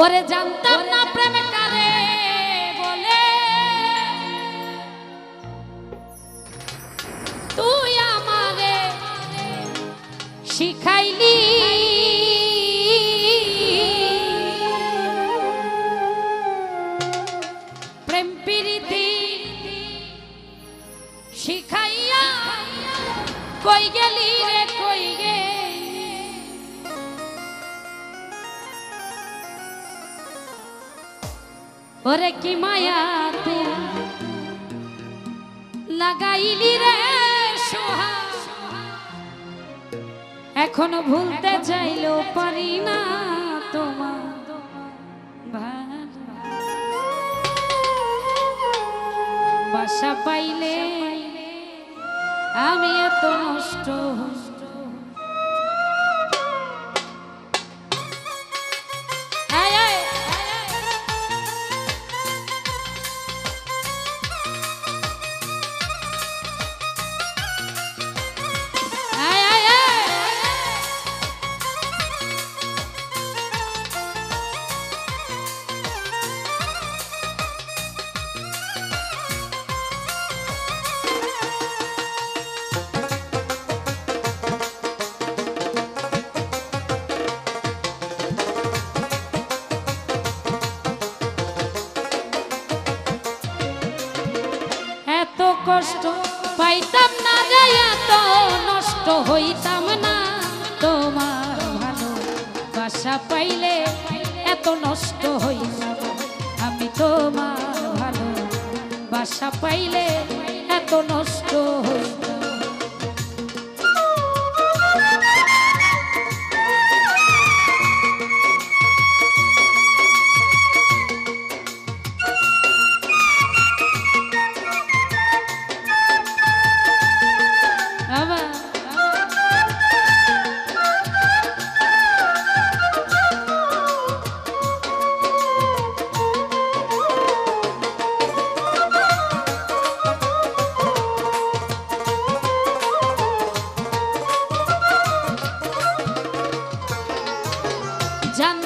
ওরে জানতাম না প্রেম কারে বলে। তুই আমারে শিখাইলি। শিখাইয়া কই গেলি? ওরে কি মায়া তু লাগাইলি রে সোহা এখনও ভুলতে চাইলেও পারি না তোমার। বাসা পাইলে আমি এত নষ্ট কষ্ট, পাইতাম না যাই এত নষ্ট, হইতাম না তোমার ভালো বাসা পাইলে এত নষ্ট হইতাম আমি তোমার ভালো বাসা পাইলে এত নষ্ট হইতাম জানতাম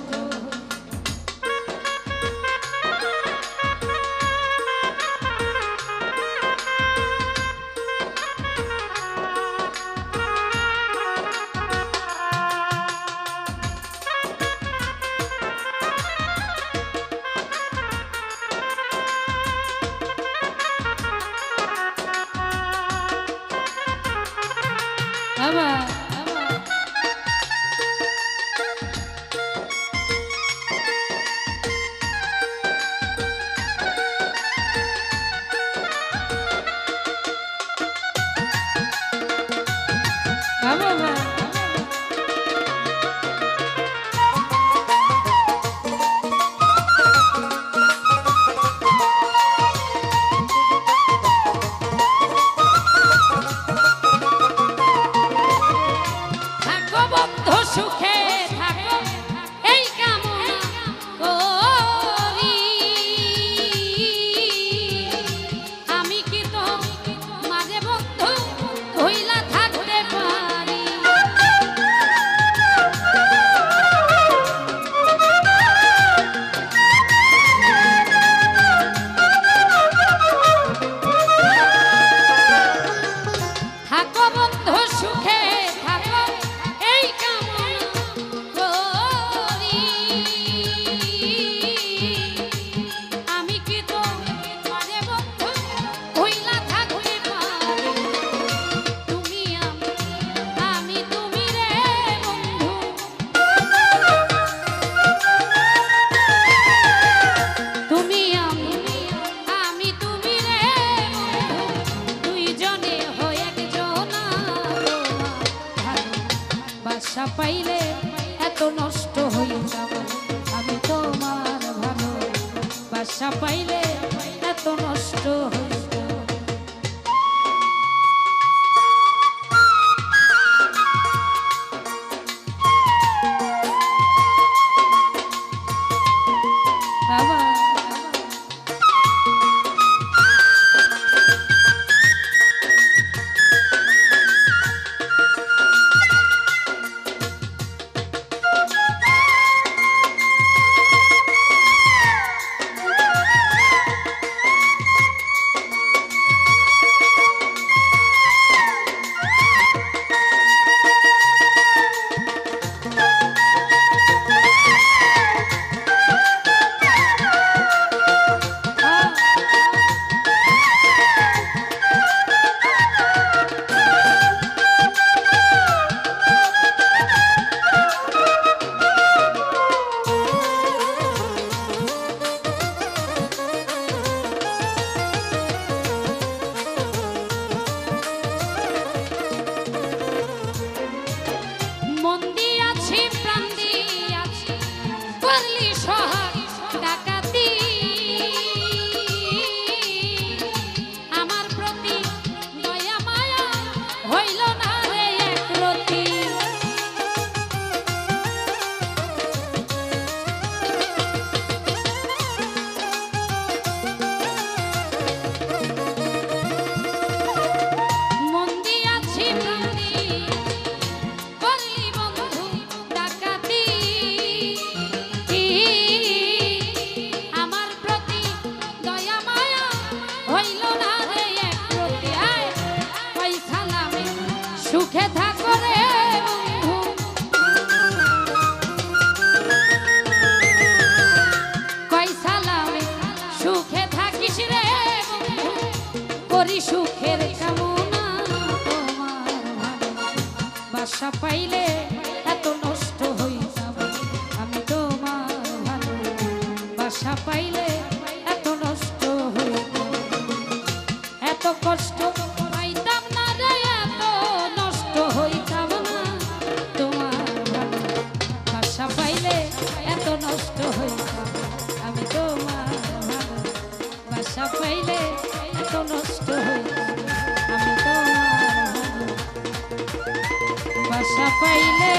আবার আবার আশা পাইলে এত নষ্ট হয়ে। নষ্ট হইতাম আমি তোমার বাসা পাইলে